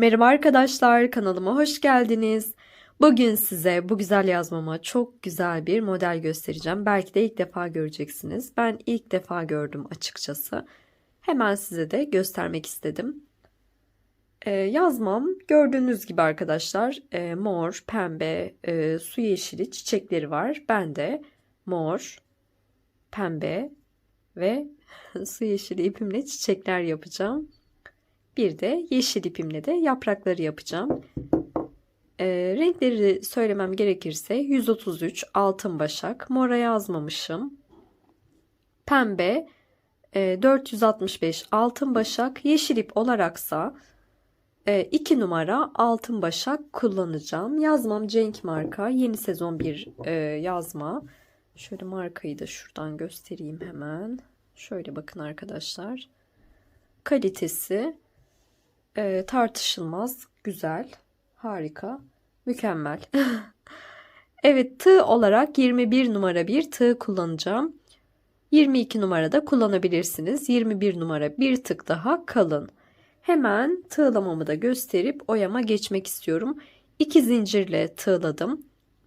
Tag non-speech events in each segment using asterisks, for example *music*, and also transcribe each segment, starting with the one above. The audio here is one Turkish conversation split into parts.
Merhaba arkadaşlar, kanalıma hoş geldiniz. Bugün size bu güzel yazmama çok güzel bir model göstereceğim. Belki de ilk defa göreceksiniz. Ben ilk defa gördüm açıkçası. Hemen size de göstermek istedim. Ee, yazmam gördüğünüz gibi arkadaşlar e, mor, pembe, e, su yeşili çiçekleri var. Ben de mor, pembe ve *laughs* su yeşili ipimle çiçekler yapacağım. Bir de yeşil ipimle de yaprakları yapacağım. E, renkleri söylemem gerekirse 133 altın başak, mora yazmamışım. Pembe e, 465 altın başak, yeşil ip olaraksa 2 e, numara altın başak kullanacağım. Yazmam Cenk marka. Yeni sezon bir e, yazma. Şöyle markayı da şuradan göstereyim hemen. Şöyle bakın arkadaşlar. Kalitesi e, tartışılmaz, güzel, harika, mükemmel. *laughs* evet tığ olarak 21 numara bir tığ kullanacağım. 22 numarada kullanabilirsiniz. 21 numara bir tık daha kalın. Hemen tığlamamı da gösterip oyama geçmek istiyorum. İki zincirle tığladım.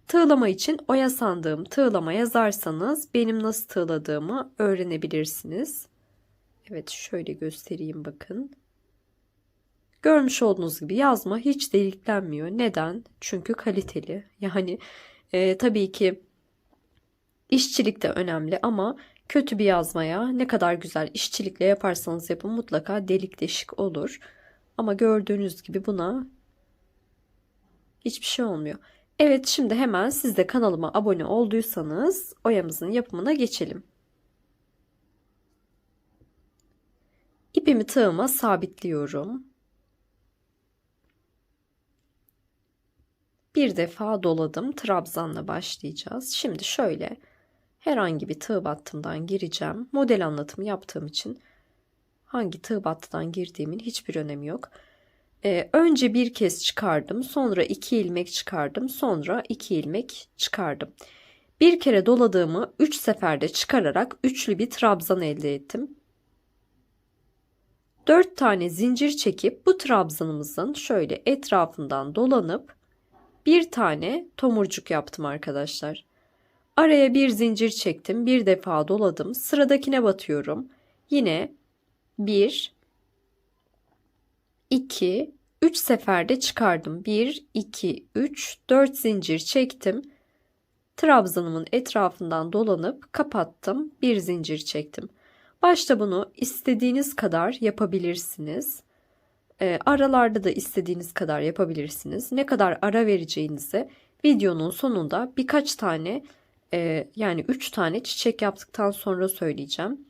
Tığlama için oya sandığım tığlama yazarsanız benim nasıl tığladığımı öğrenebilirsiniz. Evet şöyle göstereyim bakın. Görmüş olduğunuz gibi yazma hiç deliklenmiyor. Neden? Çünkü kaliteli. Yani e, tabii ki işçilik de önemli ama kötü bir yazmaya ne kadar güzel işçilikle yaparsanız yapın mutlaka delik deşik olur. Ama gördüğünüz gibi buna hiçbir şey olmuyor. Evet şimdi hemen siz de kanalıma abone olduysanız oyamızın yapımına geçelim. İpimi tığıma sabitliyorum. Bir defa doladım. Trabzanla başlayacağız. Şimdi şöyle herhangi bir tığ battımdan gireceğim. Model anlatımı yaptığım için hangi tığ battıdan girdiğimin hiçbir önemi yok. Ee, önce bir kez çıkardım. Sonra iki ilmek çıkardım. Sonra iki ilmek çıkardım. Bir kere doladığımı üç seferde çıkararak üçlü bir trabzan elde ettim. Dört tane zincir çekip bu trabzanımızın şöyle etrafından dolanıp bir tane tomurcuk yaptım arkadaşlar. Araya bir zincir çektim. Bir defa doladım. Sıradakine batıyorum. Yine 1 2 3 seferde çıkardım. 1 2 3 4 zincir çektim. Trabzanımın etrafından dolanıp kapattım. Bir zincir çektim. Başta bunu istediğiniz kadar yapabilirsiniz. E, aralarda da istediğiniz kadar yapabilirsiniz. Ne kadar ara vereceğinizi videonun sonunda birkaç tane e, yani 3 tane çiçek yaptıktan sonra söyleyeceğim.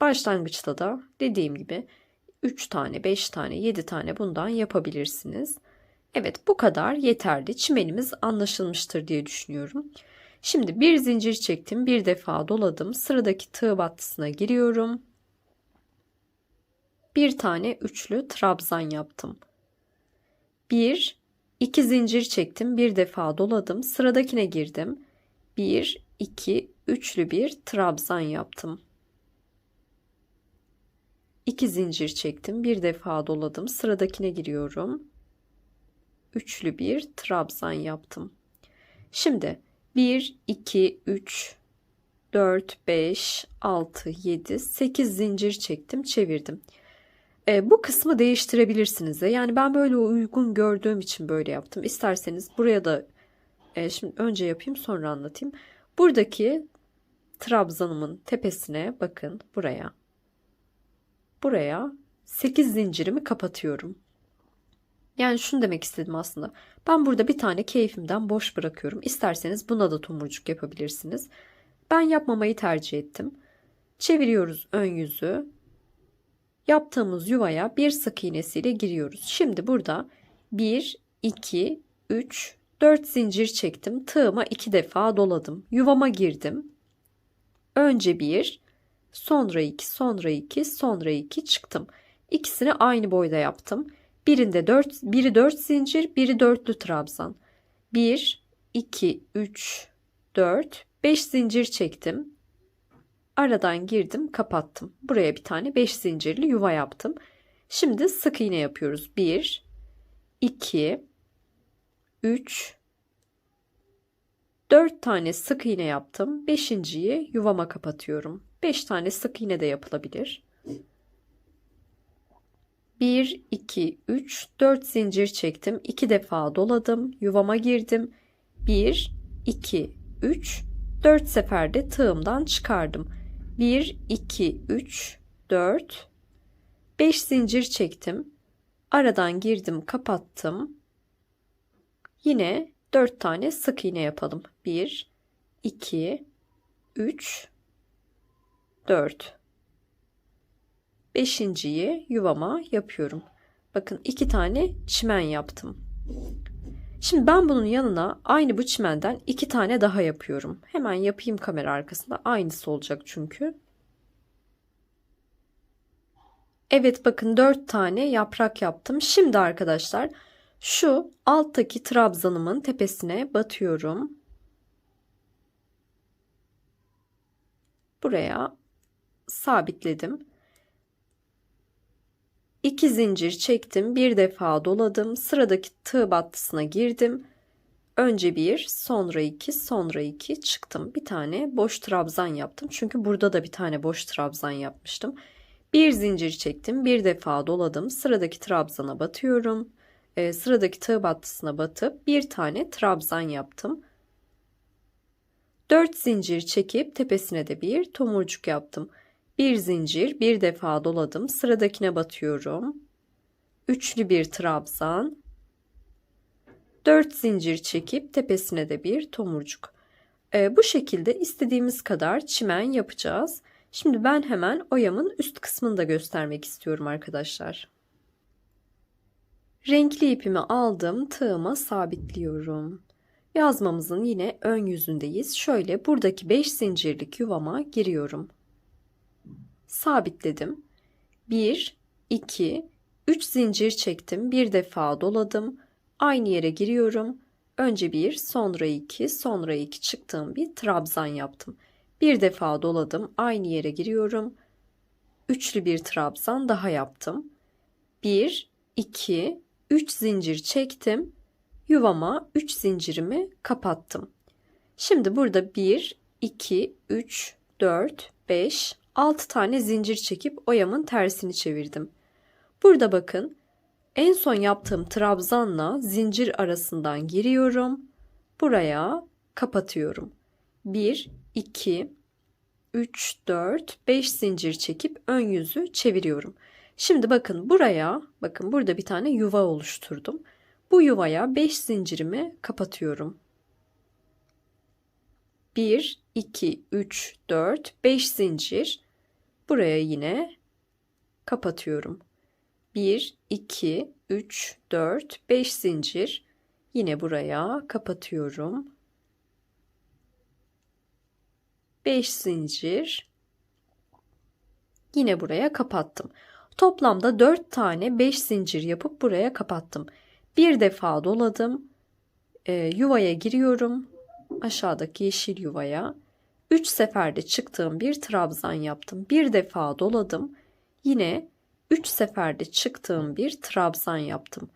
Başlangıçta da dediğim gibi 3 tane, 5 tane, 7 tane bundan yapabilirsiniz. Evet bu kadar yeterli. Çimenimiz anlaşılmıştır diye düşünüyorum. Şimdi bir zincir çektim. Bir defa doladım. Sıradaki tığ battısına giriyorum bir tane üçlü trabzan yaptım. Bir, iki zincir çektim, bir defa doladım, sıradakine girdim. Bir, iki, üçlü bir trabzan yaptım. İki zincir çektim, bir defa doladım, sıradakine giriyorum. Üçlü bir trabzan yaptım. Şimdi 1, 2, 3, 4, 5, 6, 7, 8 zincir çektim, çevirdim. E, bu kısmı değiştirebilirsiniz de. Yani ben böyle uygun gördüğüm için böyle yaptım. İsterseniz buraya da e, şimdi önce yapayım sonra anlatayım. Buradaki trabzanımın tepesine bakın buraya. Buraya 8 zincirimi kapatıyorum. Yani şunu demek istedim aslında. Ben burada bir tane keyfimden boş bırakıyorum. İsterseniz buna da tomurcuk yapabilirsiniz. Ben yapmamayı tercih ettim. Çeviriyoruz ön yüzü yaptığımız yuvaya bir sık iğnesiyle giriyoruz. Şimdi burada 1, 2, 3, 4 zincir çektim. Tığıma 2 defa doladım. Yuvama girdim. Önce 1, sonra 2, sonra 2, sonra 2 çıktım. İkisini aynı boyda yaptım. Birinde 4, biri 4 zincir, biri dörtlü trabzan. 1, 2, 3, 4, 5 zincir çektim. Aradan girdim, kapattım. Buraya bir tane 5 zincirli yuva yaptım. Şimdi sık iğne yapıyoruz. 1 2 3 4 tane sık iğne yaptım. 5.yi yuvama kapatıyorum. 5 tane sık iğne de yapılabilir. 1 2 3 4 zincir çektim. 2 defa doladım. Yuvama girdim. 1 2 3 4 seferde tığımdan çıkardım. 1 2 3 4 5 zincir çektim. Aradan girdim, kapattım. Yine 4 tane sık iğne yapalım. 1 2 3 4 Beşinciyi yuvama yapıyorum. Bakın iki tane çimen yaptım. Şimdi ben bunun yanına aynı bu çimenden iki tane daha yapıyorum. Hemen yapayım kamera arkasında. Aynısı olacak çünkü. Evet bakın dört tane yaprak yaptım. Şimdi arkadaşlar şu alttaki trabzanımın tepesine batıyorum. Buraya sabitledim. 2 zincir çektim. Bir defa doladım. Sıradaki tığ battısına girdim. Önce bir, sonra iki, sonra iki çıktım. Bir tane boş trabzan yaptım. Çünkü burada da bir tane boş trabzan yapmıştım. Bir zincir çektim. Bir defa doladım. Sıradaki trabzana batıyorum. Ee, sıradaki tığ battısına batıp bir tane trabzan yaptım. 4 zincir çekip tepesine de bir tomurcuk yaptım. Bir zincir bir defa doladım. Sıradakine batıyorum. Üçlü bir trabzan. 4 zincir çekip tepesine de bir tomurcuk. Ee, bu şekilde istediğimiz kadar çimen yapacağız. Şimdi ben hemen oyamın üst kısmını da göstermek istiyorum arkadaşlar. Renkli ipimi aldım, tığıma sabitliyorum. Yazmamızın yine ön yüzündeyiz. Şöyle buradaki 5 zincirlik yuvama giriyorum sabitledim. 1, 2, 3 zincir çektim. Bir defa doladım. Aynı yere giriyorum. Önce 1, sonra 2, sonra 2 çıktığım bir trabzan yaptım. Bir defa doladım. Aynı yere giriyorum. Üçlü bir trabzan daha yaptım. 1, 2, 3 zincir çektim. Yuvama 3 zincirimi kapattım. Şimdi burada 1, 2, 3, 4, 5, 6 tane zincir çekip oyamın tersini çevirdim. Burada bakın en son yaptığım trabzanla zincir arasından giriyorum. Buraya kapatıyorum. 1, 2, 3, 4, 5 zincir çekip ön yüzü çeviriyorum. Şimdi bakın buraya, bakın burada bir tane yuva oluşturdum. Bu yuvaya 5 zincirimi kapatıyorum. 1, 2, 3, 4, 5 zincir. Buraya yine kapatıyorum. 1, 2, 3, 4, 5 zincir. Yine buraya kapatıyorum. 5 zincir. Yine buraya kapattım. Toplamda 4 tane 5 zincir yapıp buraya kapattım. Bir defa doladım. E, yuvaya giriyorum. Aşağıdaki yeşil yuvaya. 3 seferde çıktığım bir trabzan yaptım. Bir defa doladım. Yine 3 seferde çıktığım bir trabzan yaptım.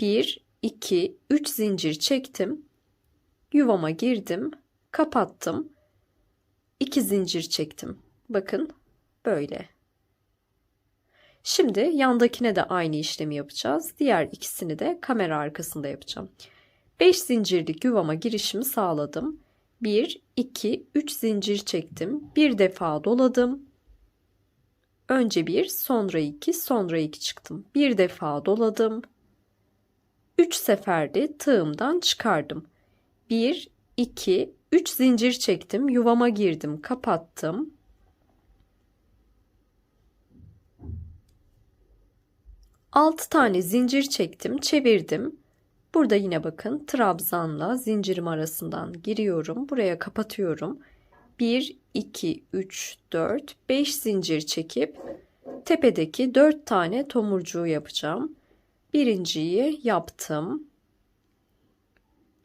1 2 3 zincir çektim. Yuvama girdim, kapattım. 2 zincir çektim. Bakın böyle. Şimdi yandakine de aynı işlemi yapacağız. Diğer ikisini de kamera arkasında yapacağım. 5 zincirlik yuvama girişimi sağladım. 1, 2, 3 zincir çektim. Bir defa doladım. Önce 1, sonra 2, sonra 2 çıktım. Bir defa doladım. 3 seferde tığımdan çıkardım. 1, 2, 3 zincir çektim. Yuvama girdim, kapattım. Altı tane zincir çektim, çevirdim. Burada yine bakın trabzanla zincirim arasından giriyorum. Buraya kapatıyorum. 1, 2, 3, 4, 5 zincir çekip tepedeki 4 tane tomurcuğu yapacağım. Birinciyi yaptım.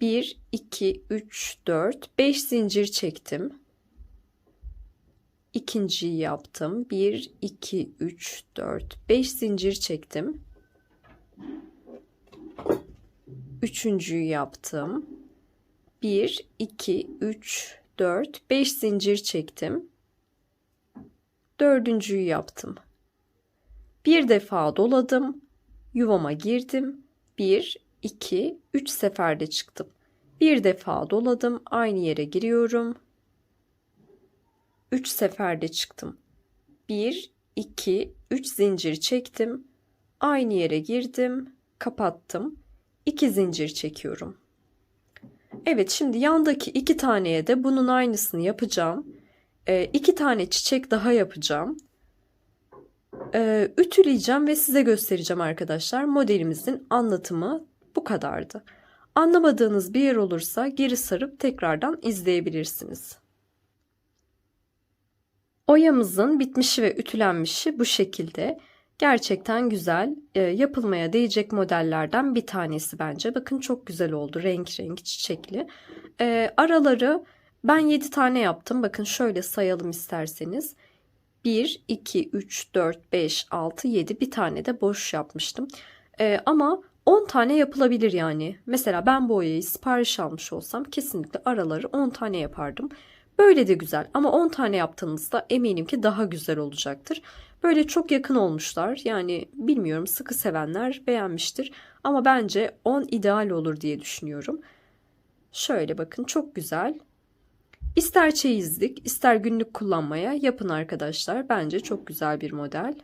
1, 2, 3, 4, 5 zincir çektim. ikinciyi yaptım. 1, 2, 3, 4, 5 zincir çektim. Üçüncüyü yaptım. 1, 2, 3, 4, 5 zincir çektim. Dördüncüyü yaptım. Bir defa doladım. Yuvama girdim. 1, 2, 3 seferde çıktım. Bir defa doladım. Aynı yere giriyorum. 3 seferde çıktım. 1, 2, 3 zincir çektim. Aynı yere girdim. Kapattım. 2 zincir çekiyorum. Evet şimdi yandaki iki taneye de bunun aynısını yapacağım. Ee, iki tane çiçek daha yapacağım. Ee, ütüleyeceğim ve size göstereceğim arkadaşlar. Modelimizin anlatımı bu kadardı. Anlamadığınız bir yer olursa geri sarıp tekrardan izleyebilirsiniz. Oyamızın bitmişi ve ütülenmişi bu şekilde. Gerçekten güzel, e, yapılmaya değecek modellerden bir tanesi bence. Bakın çok güzel oldu, renk renk çiçekli. E, araları ben 7 tane yaptım. Bakın şöyle sayalım isterseniz. 1, 2, 3, 4, 5, 6, 7 bir tane de boş yapmıştım. E, ama 10 tane yapılabilir yani. Mesela ben bu oyayı sipariş almış olsam kesinlikle araları 10 tane yapardım. Böyle de güzel ama 10 tane yaptığınızda eminim ki daha güzel olacaktır. Böyle çok yakın olmuşlar. Yani bilmiyorum sıkı sevenler beğenmiştir. Ama bence 10 ideal olur diye düşünüyorum. Şöyle bakın çok güzel. İster çeyizlik, ister günlük kullanmaya yapın arkadaşlar. Bence çok güzel bir model.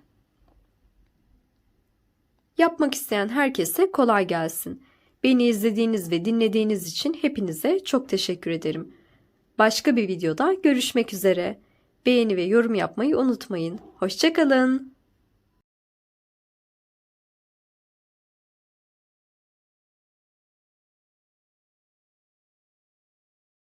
Yapmak isteyen herkese kolay gelsin. Beni izlediğiniz ve dinlediğiniz için hepinize çok teşekkür ederim. Başka bir videoda görüşmek üzere. Beğeni ve yorum yapmayı unutmayın. Hoşçakalın.